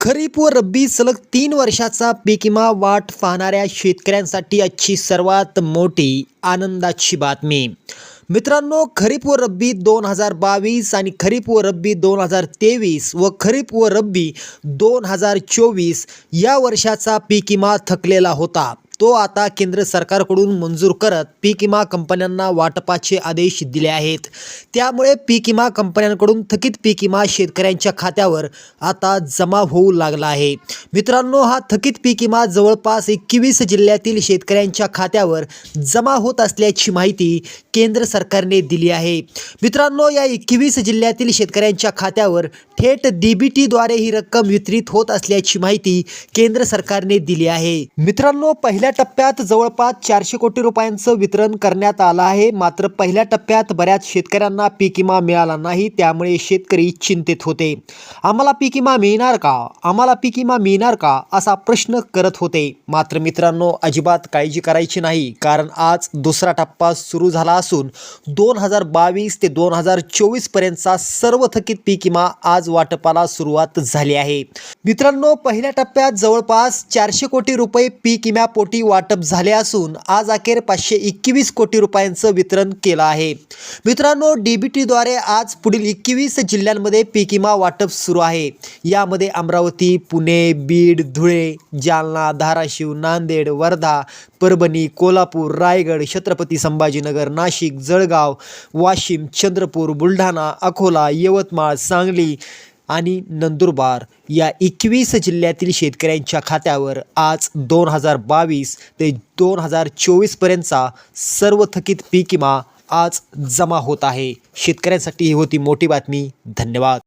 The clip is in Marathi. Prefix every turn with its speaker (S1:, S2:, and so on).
S1: खरीप व रब्बी सलग तीन वर्षाचा पिकिमा वाट पाहणाऱ्या शेतकऱ्यांसाठी आजची सर्वात मोठी आनंदाची बातमी. मित्रांनो खरीप व रब्बी दोन हजार बावीस आणि खरीप व रब्बी दोन हजार तेवीस व खरीप व रब्बी दोन हजार चोवीस या वर्षाचा पिकिमा थकलेला होता. तो आता केंद्र सरकारकडून मंजूर करत पीक विमा कंपन्यांना वाटपाचे आदेश दिले आहेत. त्यामुळे पीक विमा कंपन्यांकडून थकीत पीक विमा शेतकऱ्यांच्या खात्यावर आता जमा होऊ लागला आहे. मित्रांनो हा थकीत पीक विमा जवळपास एकवीस जिल्ह्यातील शेतकऱ्यांच्या खात्यावर जमा होत असल्याची माहिती केंद्र सरकारने दिली आहे. मित्रांनो या एकवीस जिल्ह्यातील शेतकऱ्यांच्या खात्यावर थेट डीबीटीद्वारे ही रक्कम वितरित होत असल्याची माहिती केंद्र सरकारने दिली आहे. मित्रांनो पहिल्या टप्प्यात जवळपास चारशे कोटी रुपयांचं वितरण करण्यात आलं आहे. मात्र पहिल्या टप्प्यात बऱ्याच शेतकऱ्यांना पीक विमा मिळाला नाही त्यामुळे शेतकरी चिंतेत होते. आम्हाला पीक विमा मिळणार का? आम्हाला पीक विमा मिळणार का? असा प्रश्न करत होते. मात्र मित्रांनो अजिबात काळजी करायची नाही. कारण आज दुसरा टप्पा सुरू झाला असून दोन हजार बावीस ते दोन हजार चोवीस पर्यंतचा सर्व थकीत पीक विमा आज वाटपाला सुरुवात झाली आहे. मित्रांनो पहिल्या टप्प्यात जवळपास चारशे कोटी रुपये पीक विम्यापोटी वाटप झाले असून आज अखेर पाचशे एकवीस कोटी रुपयांचं वितरण केलं आहे. मित्रांनो डीबीटीद्वारे आज पुढील एकवीस जिल्ह्यांमध्ये पीक विमा वाटप सुरू आहे. यामध्ये अमरावती पुणे बीड धुळे जालना धाराशिव नांदेड वर्धा परभणी कोल्हापूर रायगड छत्रपती संभाजीनगर नाशिक जळगाव वाशिम चंद्रपूर बुलढाणा अकोला यवतमाळ सांगली आणि नंदुरबार या एकवीस जिल्ह्यातील शेतकऱ्यांच्या खात्यावर आज दोन हजार बावीस ते दोन हजार चोवीसपर्यंतचा सर्व थकीत पीक विमा आज जमा होत आहे. शेतकऱ्यांसाठी ही होती मोठी बातमी. धन्यवाद.